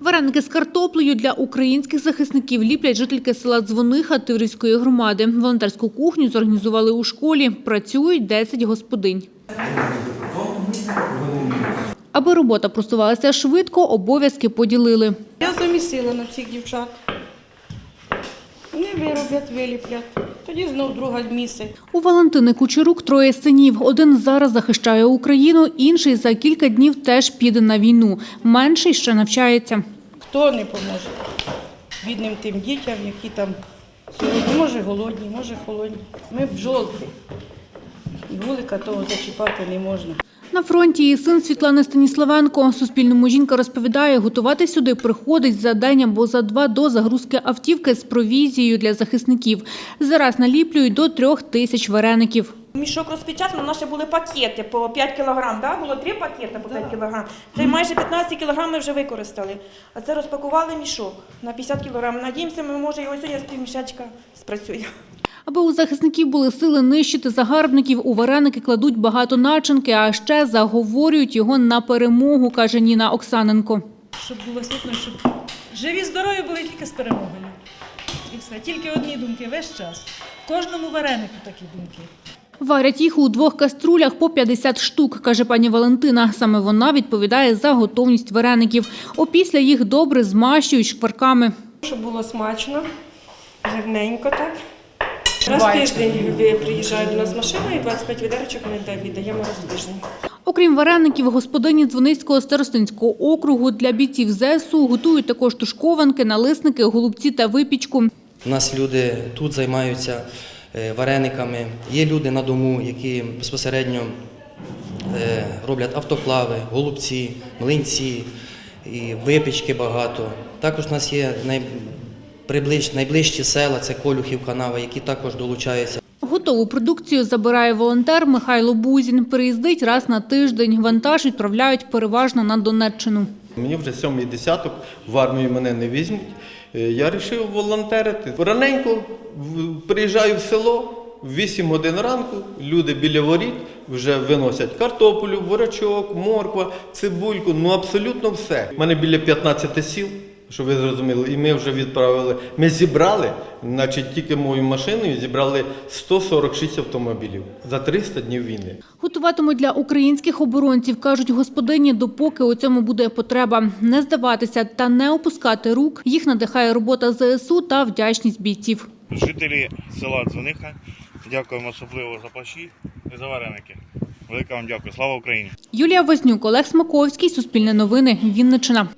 Вареники з картоплею для українських захисників ліплять жительки села Дзвониха Тиврівської громади. Волонтерську кухню зорганізували у школі. Працюють 10 господинь. Аби робота просувалася швидко, обов'язки поділили. Я замісила на всіх дівчат. Вони вироблять, виліплять. Тоді знов друга місце. У Валентини Кучерук троє синів. Один зараз захищає Україну, інший за кілька днів теж піде на війну. Менший ще навчається. Хто не поможе? Бідним тим дітям, які там сьогодні, може голодні, може холодні. Ми бджолки. Вулика того зачіпати не можна. На фронті її син Світлани Станіславенко. Суспільному жінка розповідає, готувати сюди приходить за день або за два до загрузки автівки з провізією для захисників. Зараз наліплюють до трьох тисяч вареників. Мішок розпечатано, у нас ще були пакети по 5 кілограм, да? було три пакети по 5 кілограм. Це майже 15 кілограм ми вже використали. А це розпакували мішок на 50 кілограм. Надіємося, ми може його сьогодні з півмішечка спрацює. Аби у захисників були сили нищити загарбників, у вареники кладуть багато начинки, а ще заговорюють його на перемогу, каже Ніна Оксаненко. щоб було світло, щоб живі, здорові були тільки з перемогою. І все. Тільки одні думки весь час. Кожному варенику такі думки. Варять їх у двох каструлях по 50 штук, каже пані Валентина. Саме вона відповідає за готовність вареників. Опісля їх добре змащують шкварками. Щоб було смачно, жирненько так. Раз в тиждень приїжджає до нас машина і 25 відерочок ми віддаємо раз в тиждень. Окрім вареників, господині Дзвоницького старостинського округу для бійців ЗСУ готують також тушкованки, налисники, голубці та випічку. У нас люди тут займаються е, варениками. Є люди на дому, які безпосередньо е, роблять автоклави, голубці, млинці, і випічки багато. Також у нас є найближчі села, це Колюхів, Канава, які також долучаються. Готову продукцію забирає волонтер Михайло Бузін. Приїздить раз на тиждень. Вантаж відправляють переважно на Донеччину. Мені вже сьомий десяток, в армію мене не візьмуть. Е, Я вирішив волонтерити. Раненько приїжджаю в село, в 8 годин ранку, люди біля воріт вже виносять картоплю, бурячок, морква, цибульку, ну абсолютно все. У мене біля 15 сіл, щоб ви зрозуміли, і ми вже відправили. Ми зібрали, значить, тільки моєю машиною зібрали 146 автомобілів за 300 днів війни. Готуватимуть для українських оборонців, кажуть господині, допоки у цьому буде потреба. Не здаватися та не опускати рук. Їх надихає робота ЗСУ та вдячність бійців. Жителі села Дзвониха, дякуємо особливо за паші і за вареники. Велике вам дякую. Слава Україні! Юлія Вознюк, Олег Смаковський, Суспільне новини, Вінниччина.